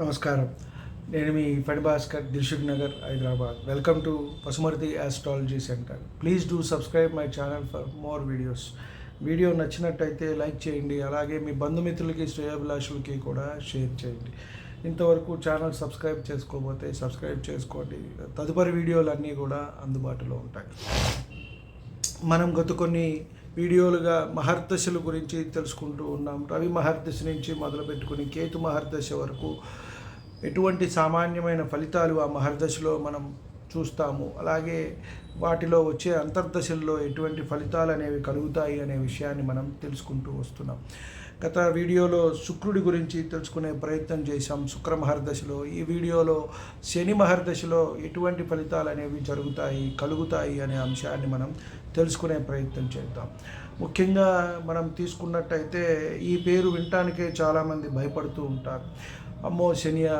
నమస్కారం. నేను మీ fed Bhaskar Dilsukhnagar Hyderabad. Welcome to Pasumarthi astrology centre please do subscribe my channel for more videos video నచ్చినట్టయితే like చేయండి. అలాగే మీ బంధుమిత్రులకి శ్రేయాభిలాషులకి కూడా షేర్ చేయండి. ఇంతవరకు ఛానల్ సబ్స్క్రైబ్ చేసుకోకపోతే సబ్స్క్రైబ్ చేసుకోండి. తదుపరి వీడియోలన్నీ కూడా అందుబాటులో ఉంటాయి. మనం గత కొన్ని వీడియోలుగా మహర్దశల గురించి తెలుసుకుంటూ ఉన్నాం. రవి మహర్దశ నుంచి మొదలు పెట్టుకుని కేతు మహర్దశ వరకు ఎటువంటి సామాన్యమైన ఫలితాలు ఆ మహర్దశలో మనం చూస్తాము? అలాగే వాటిలో వచ్చే అంతర్దశల్లో ఎటువంటి ఫలితాలు అనేవి కలుగుతాయి అనే విషయాన్ని మనం తెలుసుకుంటూ వస్తున్నాం. గత వీడియోలో శుక్రుడి గురించి తెలుసుకునే ప్రయత్నం చేశాం శుక్ర మహర్దశలో. ఈ వీడియోలో శని మహర్దశలో ఎటువంటి ఫలితాలు అనేవి జరుగుతాయి కలుగుతాయి అనే అంశాన్ని మనం తెలుసుకునే ప్రయత్నం చేద్దాం. ముఖ్యంగా మనం తీసుకున్నట్టయితే ఈ పేరు వినటానికే చాలామంది భయపడుతూ ఉంటారు. అమ్మో శనియా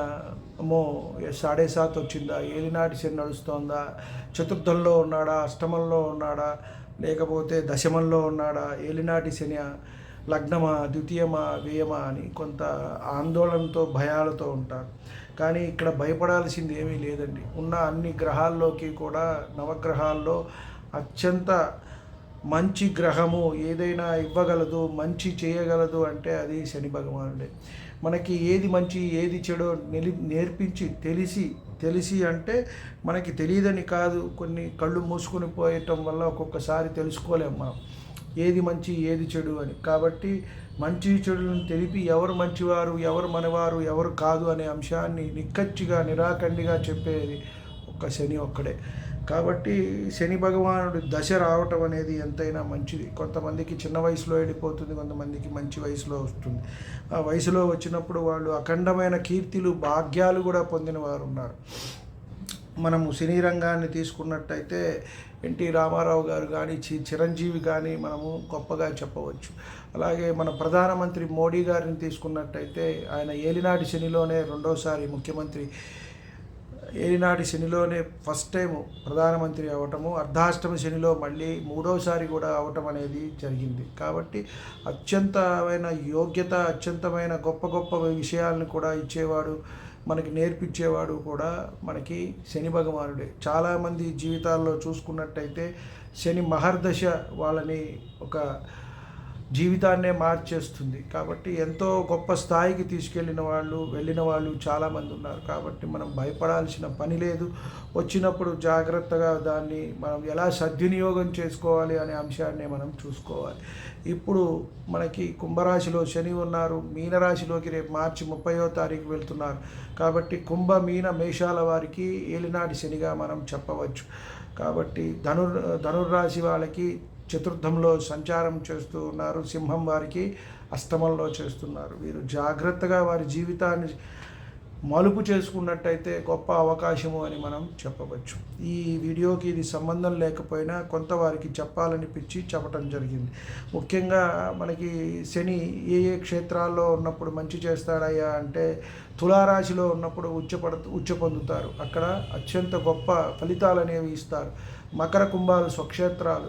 అమ్మో సాడే సాత్ వచ్చిందా? ఏలినాటి శని నడుస్తోందా? చతుర్థంలో ఉన్నాడా? అష్టమంలో ఉన్నాడా? లేకపోతే దశమంలో ఉన్నాడా? ఏలినాటి శని లగ్నమా ద్వితీయమా వ్యయమా అని కొంత ఆందోళనతో భయాలతో ఉంటారు. కానీ ఇక్కడ భయపడాల్సింది ఏమీ లేదండి. ఉన్న అన్ని గ్రహాల్లోకి కూడా నవగ్రహాల్లో అత్యంత మంచి గ్రహము ఏదైనా ఇవ్వగలదు మంచి చేయగలదు అంటే అది శని భగవానుడే. మనకి ఏది మంచి ఏది చెడో నిలి నేర్పించి తెలిసి తెలిసి అంటే మనకి తెలియదని కాదు. కొన్ని కళ్ళు మూసుకొని పోయటం వల్ల ఒక్కొక్కసారి తెలుసుకోలేము మనం. ఏది మంచి ఏది చెడు అని. కాబట్టి మంచి చెడులను తెలిపి ఎవరు మంచివారు ఎవరు మనవారు ఎవరు కాదు అనే అంశాన్ని నిక్కచ్చిగా నిరాకండిగా చెప్పేది ఒక్క శని ఒక్కడే. కాబట్టి శని భగవానుడు దశ రావటం అనేది ఎంతైనా మంచిది. కొంతమందికి చిన్న వయసులో వెళ్ళిపోతుంది కొంతమందికి మంచి వయసులో వస్తుంది. ఆ వయసులో వచ్చినప్పుడు వాళ్ళు అఖండమైన కీర్తిలు భాగ్యాలు కూడా పొందిన వారు ఉన్నారు మనము సినీ రంగాన్ని తీసుకున్నట్టయితే ఎన్టీ రామారావు గారు కానీ చి చిరంజీవి కానీ మనము గొప్పగా చెప్పవచ్చు. అలాగే మన ప్రధానమంత్రి మోడీ గారిని తీసుకున్నట్టయితే ఆయన ఏలినాటి శనిలోనే రెండోసారి ముఖ్యమంత్రి ఏలినాటి శనిలోనే ఫస్ట్ టైం ప్రధానమంత్రి అవటము అర్ధాష్టమి శనిలో మళ్ళీ మూడోసారి కూడా అవటం అనేది జరిగింది. కాబట్టి అత్యంతమైన యోగ్యత అత్యంతమైన గొప్ప గొప్ప విషయాలను కూడా ఇచ్చేవాడు మనకి నేర్పించేవాడు కూడా మనకి శని భగవానుడే. చాలామంది జీవితాల్లో చూసుకున్నట్టయితే శని మహర్దశ వాళ్ళని ఒక జీవితాన్నే మార్చేస్తుంది. కాబట్టి ఎంతో గొప్ప స్థాయికి తీసుకెళ్ళిన వాళ్ళు వెళ్ళిన వాళ్ళు చాలామంది ఉన్నారు. కాబట్టి మనం భయపడాల్సిన పని లేదు. వచ్చినప్పుడు జాగ్రత్తగా దాన్ని మనం ఎలా సద్వినియోగం చేసుకోవాలి అనే అంశాన్ని మనం చూసుకోవాలి. ఇప్పుడు మనకి కుంభరాశిలో శని ఉన్నారు. మీనరాశిలోకి రేపు మార్చి ముప్పయో తారీఖు వెళ్తున్నారు. కాబట్టి కుంభ మీన మేషాల వారికి ఏలినాటి శనిగా మనం చెప్పవచ్చు. కాబట్టి ధనుర్ ధనుర్రాశి వాళ్ళకి చతుర్థంలో సంచారం చేస్తూ ఉన్నారు. సింహం వారికి అష్టమంలో చేస్తున్నారు. వీరు జాగ్రత్తగా వారి జీవితాన్ని మలుపు చేసుకున్నట్టయితే గొప్ప అవకాశము అని మనం చెప్పవచ్చు. ఈ వీడియోకి ఇది సంబంధం లేకపోయినా కొంత వారికి చెప్పాలనిపించి చెప్పటం జరిగింది. ముఖ్యంగా మనకి శని ఏ ఏ క్షేత్రాల్లో ఉన్నప్పుడు మంచి చేస్తాడయ్యా అంటే తులారాశిలో ఉన్నప్పుడు ఉచ్చపడ ఉచ్చ పొందుతారు. అక్కడ అత్యంత గొప్ప ఫలితాలు అనేవి ఇస్తారు. మకర కుంభాలు స్వక్షేత్రాలు.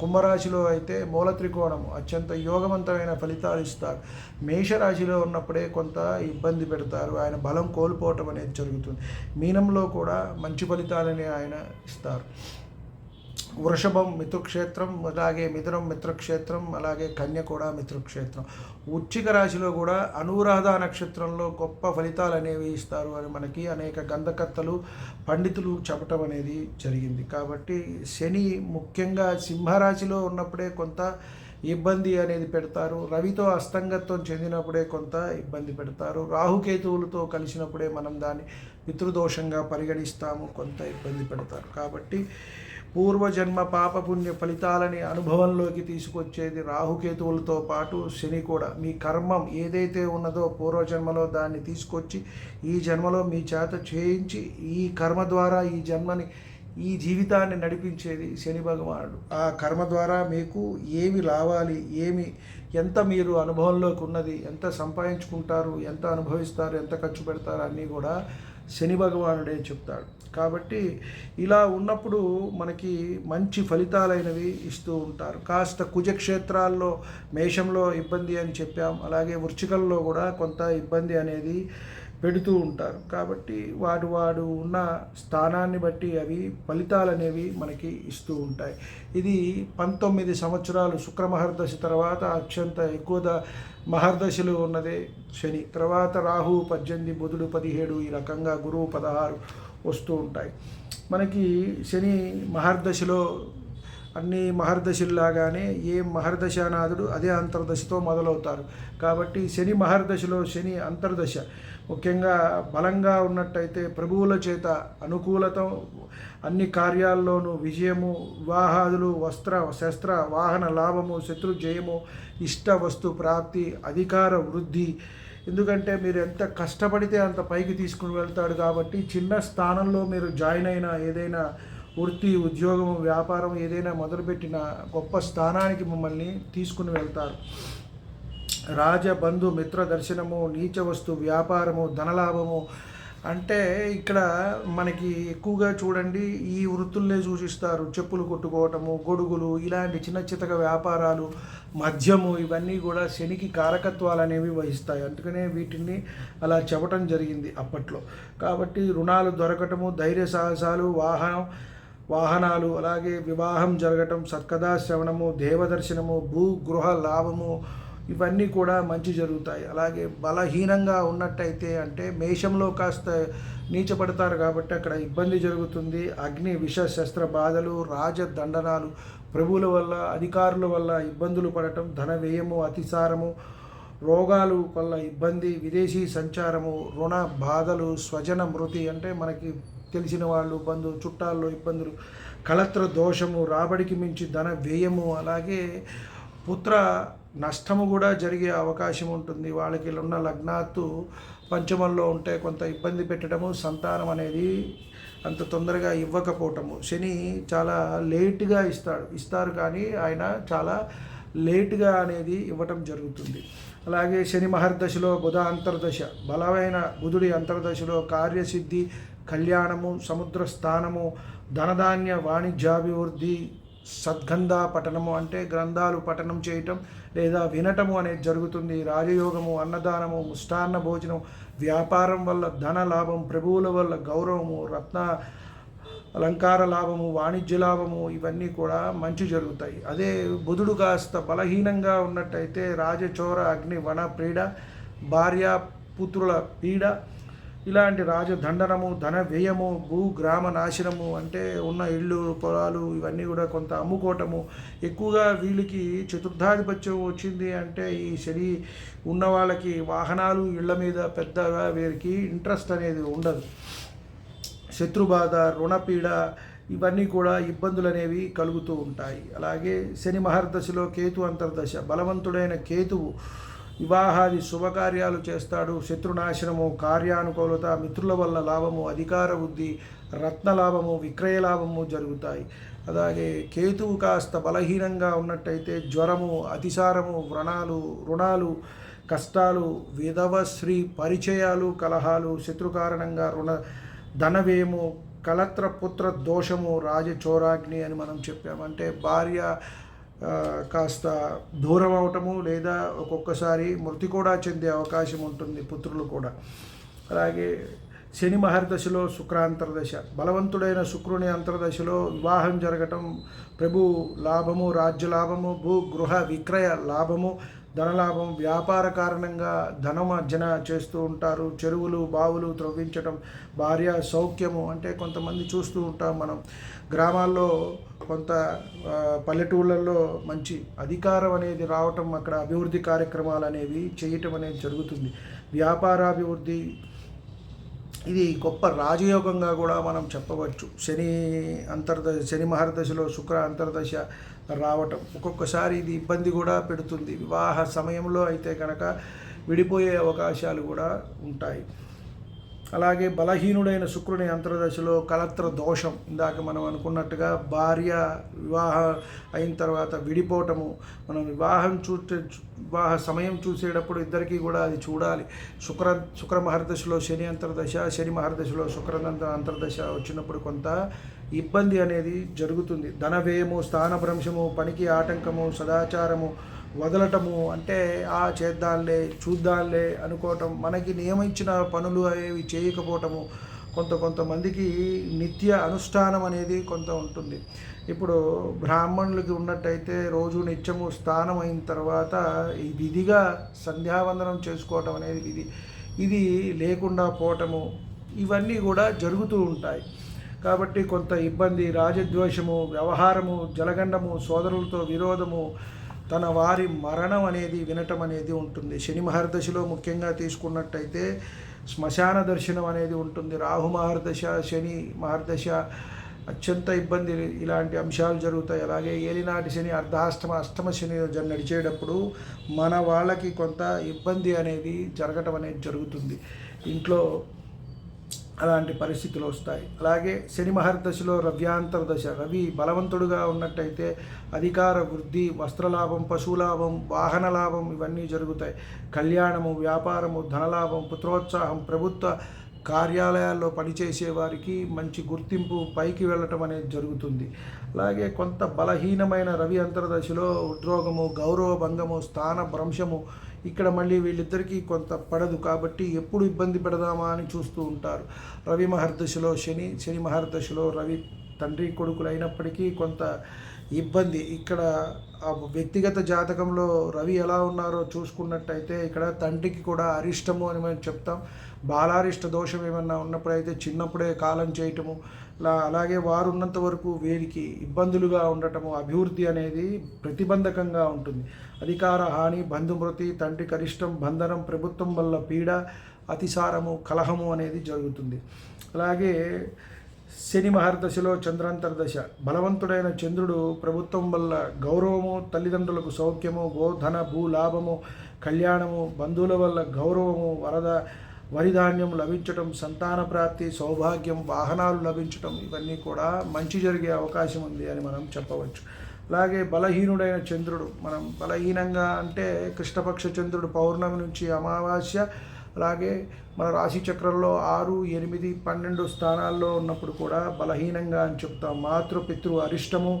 కుంభరాశిలో అయితే మూల త్రికోణము అత్యంత యోగవంతమైన ఫలితాలు ఇస్తారు. మేషరాశిలో ఉన్నప్పుడే కొంత ఇబ్బంది పెడతారు. ఆయన బలం కోల్పోవటం అనేది జరుగుతుంది. మీనంలో కూడా మంచి ఫలితాలని ఆయన ఇస్తారు. వృషభం మిత్రుక్షేత్రం అలాగే మిథునం మిత్రక్షేత్రం అలాగే కన్య కూడా మిత్రుక్షేత్రం. ఉచ్చిక రాశిలో కూడా అనురాధ నక్షత్రంలో గొప్ప ఫలితాలు అనేవి ఇస్తారు అని మనకి అనేక గంధకర్తలు పండితులు చెప్పటం అనేది జరిగింది. కాబట్టి శని ముఖ్యంగా సింహరాశిలో ఉన్నప్పుడే కొంత ఇబ్బంది అనేది పెడతారు. రవితో అస్తంగత్వం చెందినప్పుడే కొంత ఇబ్బంది పెడతారు. రాహుకేతువులతో కలిసినప్పుడే మనం దాన్ని పితృదోషంగా పరిగణిస్తాము కొంత ఇబ్బంది పెడతారు. కాబట్టి పూర్వజన్మ పాపపుణ్య ఫలితాలని అనుభవంలోకి తీసుకొచ్చేది రాహుకేతువులతో పాటు శని కూడా. మీ కర్మం ఏదైతే ఉన్నదో పూర్వజన్మలో దాన్ని తీసుకొచ్చి ఈ జన్మలో మీ చేత చేయించి ఈ కర్మ ద్వారా ఈ జన్మని ఈ జీవితాన్ని నడిపించేది శని భగవానుడు. ఆ కర్మ ద్వారా మీకు ఏమి లావాలి ఏమి ఎంత మీరు అనుభవంలోకి ఉన్నది ఎంత సంపాదించుకుంటారు ఎంత అనుభవిస్తారు ఎంత ఖర్చు పెడతారు అన్నీ కూడా శని భగవానుడే చెప్తాడు. కాబట్టి ఇలా ఉన్నప్పుడు మనకి మంచి ఫలితాలైనవి ఇస్తూ ఉంటారు. కాస్త కుజక్షేత్రాల్లో మేషంలో ఇబ్బంది అని చెప్పాం. అలాగే వృచ్చికల్లో కూడా కొంత ఇబ్బంది అనేది పెడుతూ ఉంటారు. కాబట్టి వాడు వాడు ఉన్న స్థానాన్ని బట్టి అవి ఫలితాలు అనేవి మనకి ఇస్తూ ఉంటాయి. ఇది పంతొమ్మిది సంవత్సరాలు శుక్రమహర్దశి తర్వాత అత్యంత ఎక్కువ మహర్దశలు ఉన్నదే శని. తర్వాత రాహు పద్దెనిమిది బుధుడు పదిహేడు ఈ రకంగా గురువు పదహారు వస్తూ ఉంటాయి. మనకి శని మహర్దశలో అన్ని మహర్దశల్లాగానే ఏ మహర్దశానాథుడు అదే అంతర్దశతో మొదలవుతారు. కాబట్టి శని మహర్దశలో శని అంతర్దశ. ముఖ్యంగా బలంగా ఉన్నట్టయితే ప్రభువుల చేత అనుకూలత అన్ని కార్యాల్లోనూ విజయము వివాహాదులు వస్త్ర శస్త్ర వాహన లాభము శత్రు జయము ఇష్ట వస్తు ప్రాప్తి అధికార వృద్ధి. ఎందుకంటే మీరు ఎంత కష్టపడితే అంత పైకి తీసుకుని వెళ్తాడు కాబట్టి చిన్న స్థానంలో మీరు జాయిన్ అయిన ఏదైనా వృత్తి ఉద్యోగం వ్యాపారం ఏదైనా మొదలుపెట్టిన గొప్ప స్థానానికి మిమ్మల్ని తీసుకుని వెళ్తారు. రాజబంధు మిత్ర దర్శనము నీచ వస్తు వ్యాపారము ధనలాభము అంటే ఇక్కడ మనకి ఎక్కువగా చూడండి ఈ వృత్తుల్నే సూచిస్తారు. చెప్పులు కొట్టుకోవటము గొడుగులు ఇలాంటి చిన్న చితక వ్యాపారాలు మద్యము ఇవన్నీ కూడా శనికి కారకత్వాలు అనేవి వహిస్తాయి. అందుకనే వీటిని అలా చెప్పటం జరిగింది అప్పట్లో. కాబట్టి రుణాలు దొరకటము ధైర్య సాహసాలు వాహనం వాహనాలు అలాగే వివాహం జరగటం సత్కథా శ్రవణము దేవదర్శనము భూ గృహ లాభము ఇవన్నీ కూడా మంచి జరుగుతాయి. అలాగే బలహీనంగా ఉన్నట్టయితే అంటే మేషంలో కాస్త నీచపడతారు కాబట్టి అక్కడ ఇబ్బంది జరుగుతుంది. అగ్ని విష శస్త్ర బాధలు రాజదండనాలు ప్రభువుల వల్ల అధికారుల వల్ల ఇబ్బందులు పడటం ధన వ్యయము అతిసారము రోగాలు వల్ల ఇబ్బంది విదేశీ సంచారము రుణ బాధలు స్వజన మృతి అంటే మనకి తెలిసిన వాళ్ళు బంధు చుట్టాల్లో ఇబ్బందులు కలత్ర దోషము రాబడికి మించి ధన వ్యయము అలాగే పుత్ర నష్టము కూడా జరిగే అవకాశం ఉంటుంది. వాళ్ళకి ఉన్న లగ్నాత్తు పంచమంలో ఉంటే కొంత ఇబ్బంది పెట్టడము సంతానం అనేది అంత తొందరగా ఇవ్వకపోవటము. శని చాలా లేట్గా ఇస్తాడు. ఇస్తారు కానీ ఆయన చాలా లేట్గా అనేది ఇవ్వటం జరుగుతుంది. అలాగే శని మహర్దశలో బుధ అంతర్దశ. బలమైన బుధుడి అంతర్దశలో కార్యసిద్ధి కళ్యాణము సముద్ర స్థానము ధనధాన్య వాణిజ్యాభివృద్ధి సద్గంధ పఠనము అంటే గ్రంథాలు పఠనం చేయటం లేదా వినటము అనేది జరుగుతుంది. రాజయోగము అన్నదానము ముష్టాన్న భోజనం వ్యాపారం వల్ల ధన లాభం ప్రభువుల వల్ల గౌరవము రత్న అలంకార లాభము వాణిజ్య లాభము ఇవన్నీ కూడా మంచి జరుగుతాయి. అదే బుధుడు కాస్త బలహీనంగా ఉన్నట్టయితే రాజచోర అగ్ని వన ప్రీడ భార్య పుత్రుల పీడ ఇలాంటి రాజదండనము ధన వ్యయము భూ గ్రామ నాశనము అంటే ఉన్న ఇళ్ళు పొలాలు ఇవన్నీ కూడా కొంత అమ్ముకోవటము. ఎక్కువగా వీళ్ళకి చతుర్థాధిపత్యం వచ్చింది అంటే ఈ శని ఉన్న వాళ్ళకి వాహనాలు ఇళ్ళ మీద పెద్దగా వీరికి ఇంట్రెస్ట్ అనేది ఉండదు. శత్రుబాధ రుణపీడ ఇవన్నీ కూడా ఇబ్బందులు అనేవి కలుగుతూ ఉంటాయి. అలాగే శని మహర్దశలో కేతు అంతర్దశ బలవంతుడైన కేతువు వివాహాది శుభకార్యాలు చేస్తాడు శత్రునాశనము కార్యానుకూలత మిత్రుల వల్ల లాభము అధికార వృద్ధి రత్న లాభము విక్రయ లాభము జరుగుతాయి. అలాగే కేతువు కాస్త బలహీనంగా ఉన్నట్టయితే జ్వరము అతిసారము వ్రణాలు రుణాలు కష్టాలు విధవ స్త్రీ పరిచయాలు కలహాలు శత్రు కారణంగా రుణ ధనవేము కలత్రపుత్ర దోషము రాజచోరాగ్ని అని మనం చెప్పామంటే భార్య కాస్త దూరం అవటము లేదా ఒక్కొక్కసారి మృతి కూడా చెందే అవకాశం ఉంటుంది పుత్రులు కూడా. అలాగే శని మహర్దశలో శుక్రాంతర్దశ బలవంతుడైన శుక్రుని అంతర్దశలో వివాహం జరగటం ప్రభు లాభము రాజ్య లాభము భూ గృహ విక్రయ లాభము ధనలాభం వ్యాపార కారణంగా ధనమర్జన చేస్తూ ఉంటారు. చెరువులు బావులు త్రవ్వించడం భార్య సౌఖ్యము అంటే కొంతమంది చూస్తూ ఉంటాం మనం. గ్రామాల్లో కొంత పల్లెటూళ్ళల్లో మంచి అధికారం అనేది రావటం అక్కడ అభివృద్ధి కార్యక్రమాలు అనేవి చేయటం అనేది జరుగుతుంది. వ్యాపారాభివృద్ధి ఇది గొప్ప రాజయోగంగా కూడా మనం చెప్పవచ్చు. శని అంతర్దశ శని మహర్దశలో శుక్ర అంతర్దశ రావటం. ఒక్కొక్కసారి ఇది ఇబ్బంది కూడా పెడుతుంది. వివాహ సమయంలో అయితే కనుక విడిపోయే అవకాశాలు కూడా ఉంటాయి. అలాగే బలహీనుడైన శుక్రుని అంతర్దశలో కలత్ర దోషం. ఇందాక మనం అనుకున్నట్టుగా భార్య వివాహ అయిన తర్వాత విడిపోవటము మనం వివాహం చూసే వివాహ సమయం చూసేటప్పుడు ఇద్దరికీ కూడా అది చూడాలి. శుక్ర శుక్ర మహర్దశలో శని అంతర్దశ శని మహర్దశలో శుక్రనంత అంతర్దశ వచ్చినప్పుడు కొంత ఇబ్బంది అనేది జరుగుతుంది. ధన వ్యయము స్థానభ్రంశము పనికి ఆటంకము సదాచారము వదలటము అంటే ఆ చేద్దాంలే చూద్దాంలే అనుకోవటం మనకి నియమించిన పనులు అనేవి చేయకపోవటము కొంత కొంతమందికి నిత్య అనుష్ఠానం అనేది కొంత ఉంటుంది. ఇప్పుడు బ్రాహ్మణులకి ఉన్నట్టయితే రోజు నిత్యము స్నానం అయిన తర్వాత ఈ విధిగా సంధ్యావందనం చేసుకోవటం అనేది విధి. ఇది లేకుండా పోవటము ఇవన్నీ కూడా జరుగుతూ ఉంటాయి. కాబట్టి కొంత ఇబ్బంది రాజద్వేషము వ్యవహారము జలగండము సోదరులతో విరోధము తన వారి మరణం అనేది వినటం అనేది ఉంటుంది. శని మహర్దశలో ముఖ్యంగా తీసుకున్నట్టయితే శ్మశాన దర్శనం అనేది ఉంటుంది. రాహు మహర్దశ శని మహర్దశ అత్యంత ఇబ్బంది ఇలాంటి అంశాలు జరుగుతాయి. అలాగే ఏలినాటి శని అర్ధాష్టమ అష్టమ శని నడిచేటప్పుడు మన వాళ్ళకి కొంత ఇబ్బంది అనేది జరగటం అనేది జరుగుతుంది. ఇంట్లో అలాంటి పరిస్థితులు వస్తాయి. అలాగే శని మహర్దశలో రవ్యాంతర దశ రవి బలవంతుడుగా ఉన్నట్టయితే అధికార వృద్ధి వస్త్రలాభం పశులాభం వాహన లాభం ఇవన్నీ జరుగుతాయి. కళ్యాణము వ్యాపారము ధనలాభం పుత్రోత్సాహం ప్రభుత్వ కార్యాలయాల్లో పనిచేసే వారికి మంచి గుర్తింపు పైకి వెళ్ళటం అనేది జరుగుతుంది. అలాగే కొంత బలహీనమైన రవి అంతర్దశలో ఉద్యోగము గౌరవ భంగము స్థాన భ్రంశము ఇక్కడ మళ్ళీ వీళ్ళిద్దరికీ కొంత పడదు కాబట్టి ఎప్పుడు ఇబ్బంది పెడదామా అని చూస్తూ ఉంటారు. రవి మహర్దశలో శని శని మహర్దశలో రవి తండ్రి కొడుకులు అయినప్పటికీ కొంత ఇబ్బంది. ఇక్కడ ఆ వ్యక్తిగత జాతకంలో రవి ఎలా ఉన్నారో చూసుకున్నట్టయితే ఇక్కడ తండ్రికి కూడా అరిష్టము అని మనం చెప్తాం. బాలారిష్ట దోషం ఏమన్నా ఉన్నప్పుడైతే చిన్నప్పుడే కాలం చేయటము అలాగే వారు ఉన్నంత వరకు వీరికి ఇబ్బందులుగా ఉండటము అభివృద్ధి అనేది ప్రతిబంధకంగా ఉంటుంది. అధికార హాని బంధుమృతి తండ్రి కరిష్టం బంధనం ప్రభుత్వం వల్ల పీడ అతిసారము కలహము అనేది జరుగుతుంది. అలాగే శని మహర్దశలో చంద్రాంతర్దశ. బలవంతుడైన చంద్రుడు ప్రభుత్వం వల్ల గౌరవము తల్లిదండ్రులకు సౌఖ్యము గోధన భూలాభము కళ్యాణము బంధువుల వల్ల గౌరవము వరద వరిధాన్యం లభించటం సంతాన ప్రాప్తి సౌభాగ్యం వాహనాలు లభించటం ఇవన్నీ కూడా మంచి జరిగే అవకాశం ఉంది అని మనం చెప్పవచ్చు. అలాగే బలహీనుడైన చంద్రుడు మనం బలహీనంగా అంటే కృష్ణపక్ష చంద్రుడు పౌర్ణమి నుంచి అమావాస్య అలాగే మన రాశి చక్రంలో ఆరు ఎనిమిది పన్నెండు స్థానాల్లో ఉన్నప్పుడు కూడా బలహీనంగా అని చెప్తాం. మాతృపితృ అరిష్టము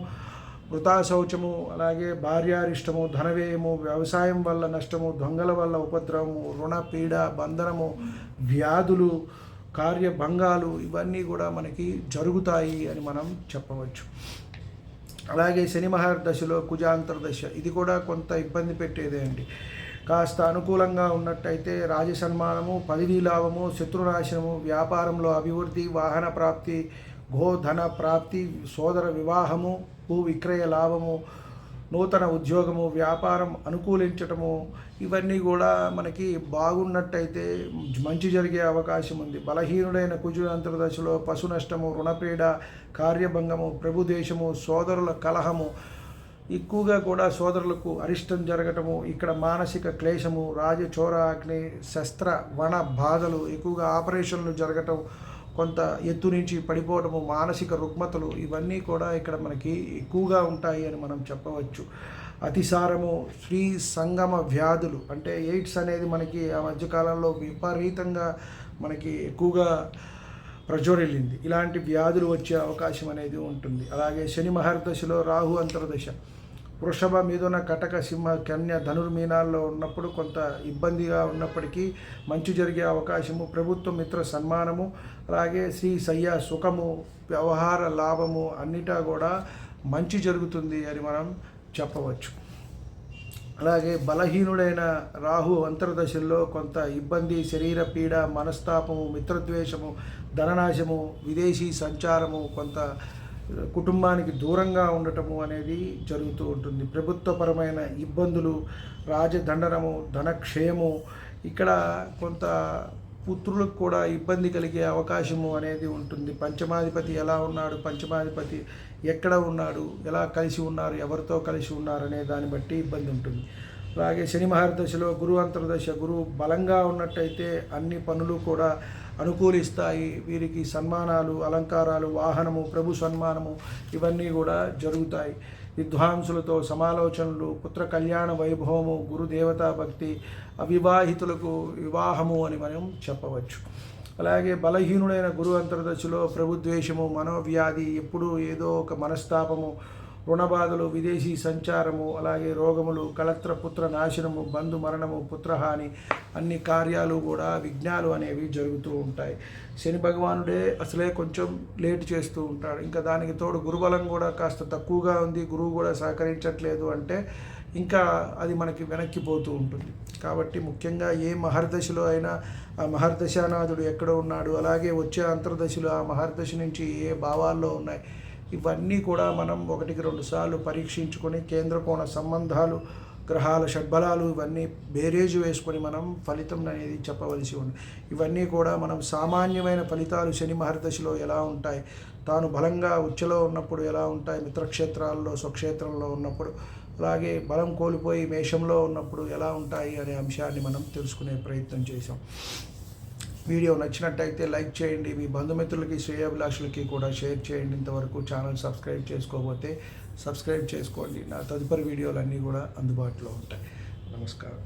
వృతా శౌచము అలాగే భార్యారిష్టము ధనవ్యయము వ్యవసాయం వల్ల నష్టము దొంగల వల్ల ఉపద్రవము రుణ పీడ బంధనము వ్యాధులు కార్యభంగాలు ఇవన్నీ కూడా మనకి జరుగుతాయి అని మనం చెప్పవచ్చు. అలాగే శని మహర్దశలో కుజాంతర్దశ ఇది కూడా కొంత ఇబ్బంది పెట్టేదే అండి. కాస్త అనుకూలంగా ఉన్నట్టయితే రాజ సన్మానము పదవీ లాభము శత్రునాశనము వ్యాపారంలో అభివృద్ధి వాహన ప్రాప్తి గోధన ప్రాప్తి సోదర వివాహము భూ విక్రయ లాభము నూతన ఉద్యోగము వ్యాపారం అనుకూలించటము ఇవన్నీ కూడా మనకి బాగున్నట్టయితే మంచి జరిగే అవకాశం ఉంది. బలహీనుడైన కుజు అంతర్దశలో పశు నష్టము రుణపీడ కార్యభంగము ప్రభుదేశము సోదరుల కలహము ఎక్కువగా కూడా సోదరులకు అరిష్టం జరగటము ఇక్కడ మానసిక క్లేశము రాజచోర అగ్ని శస్త్ర వన బాధలు ఎక్కువగా ఆపరేషన్లు జరగటం కొంత ఎత్తు నుంచి పడిపోవటము మానసిక రుగ్మతలు ఇవన్నీ కూడా ఇక్కడ మనకి ఎక్కువగా ఉంటాయి అని మనం చెప్పవచ్చు. అతిసారము స్త్రీ సంగమ వ్యాధులు అంటే ఎయిడ్స్ అనేది మనకి ఆ మధ్యకాలంలో విపరీతంగా మనకి ఎక్కువగా ప్రజ్వరిల్లింది. ఇలాంటి వ్యాధులు వచ్చే అవకాశం అనేది ఉంటుంది. అలాగే శని మహర్దశలో రాహు అంతర్దశ. వృషభ మీదున కటక సింహ కన్య ధనుర్మీనాల్లో ఉన్నప్పుడు కొంత ఇబ్బందిగా ఉన్నప్పటికీ మంచి జరిగే అవకాశము ప్రభుత్వ మిత్ర సన్మానము అలాగే శ్రీ సయ్య సుఖము వ్యవహార లాభము అన్నిటా కూడా మంచి జరుగుతుంది అని మనం చెప్పవచ్చు. అలాగే బలహీనుడైన రాహు అంతర్దశల్లో కొంత ఇబ్బంది శరీర పీడ మనస్తాపము మిత్రద్వేషము ధననాశము విదేశీ సంచారము కొంత కుటుంబానికి దూరంగా ఉండటము అనేది జరుగుతూ ఉంటుంది. ప్రభుత్వపరమైన ఇబ్బందులు రాజదండనము ధనక్షయము ఇక్కడ కొంత పుత్రులకు కూడా ఇబ్బంది కలిగే అవకాశము అనేది ఉంటుంది. పంచమాధిపతి ఎలా ఉన్నాడు? పంచమాధిపతి ఎక్కడ ఉన్నాడు ఎలా కలిసి ఉన్నారు ఎవరితో కలిసి ఉన్నారు అనే దాన్ని బట్టి ఇబ్బంది ఉంటుంది. అలాగే శని మహర్దశలో గురు అంతర్దశ గురువు బలంగా ఉన్నట్టయితే అన్ని పనులు కూడా అనుకూలిస్తాయి. వీరికి సన్మానాలు అలంకారాలు వాహనము ప్రభు సన్మానము ఇవన్నీ కూడా జరుగుతాయి. విద్వాంసులతో సమాలోచనలు పుత్ర కళ్యాణ వైభవము గురుదేవతా భక్తి అవివాహితులకు వివాహము అని మనం చెప్పవచ్చు. అలాగే బలహీనుడైన గురు అంతర్దశలో ప్రభుద్వేషము మనోవ్యాధి ఎప్పుడూ ఏదో ఒక మనస్తాపము రుణబాధలు విదేశీ సంచారము అలాగే రోగములు కళత్ర పుత్ర నాశనము బంధు మరణము పుత్రహాని అన్ని కార్యాలు కూడా విఘ్నాలు అనేవి జరుగుతూ ఉంటాయి. శని భగవానుడే అసలే కొంచెం లేట్ చేస్తూ ఉంటాడు. ఇంకా దానికి తోడు గురుబలం కూడా కాస్త తక్కువగా ఉంది గురువు కూడా సహకరించట్లేదు అంటే ఇంకా అది మనకి వెనక్కిపోతూ ఉంటుంది. కాబట్టి ముఖ్యంగా ఏ మహర్దశలో అయినా ఆ మహర్దశానాథుడు ఎక్కడ ఉన్నాడు అలాగే వచ్చే అంతర్దశలు ఆ మహర్దశ నుంచి ఏ భావాల్లో ఉన్నాయి ఇవన్నీ కూడా మనం ఒకటికి రెండు సార్లు పరీక్షించుకొని కేంద్రకోణ సంబంధాలు గ్రహాల షడ్బలాలు ఇవన్నీ బేరేజు వేసుకొని మనం ఫలితం అనేది చెప్పవలసి ఉంది. ఇవన్నీ కూడా మనం సామాన్యమైన ఫలితాలు శని మహర్దశలో ఎలా ఉంటాయి తాను బలంగా ఉచ్చలో ఉన్నప్పుడు ఎలా ఉంటాయి మిత్రక్షేత్రాల్లో స్వక్షేత్రంలో ఉన్నప్పుడు అలాగే బలం కోల్పోయి మేషంలో ఉన్నప్పుడు ఎలా ఉంటాయి అనే అంశాన్ని మనం తెలుసుకునే ప్రయత్నం చేసాం వీడియో నచ్చినట్టయితే లైక్ చేయండి. మీ బంధుమిత్రులకి శ్రేయాభిలాషులకి కూడా షేర్ చేయండి. ఇంతవరకు ఛానల్ సబ్స్క్రైబ్ చేసుకోకపోతే సబ్స్క్రైబ్ చేసుకోండి. నా తదుపరి వీడియోలన్నీ కూడా అందుబాటులో ఉంటాయి. నమస్కారం.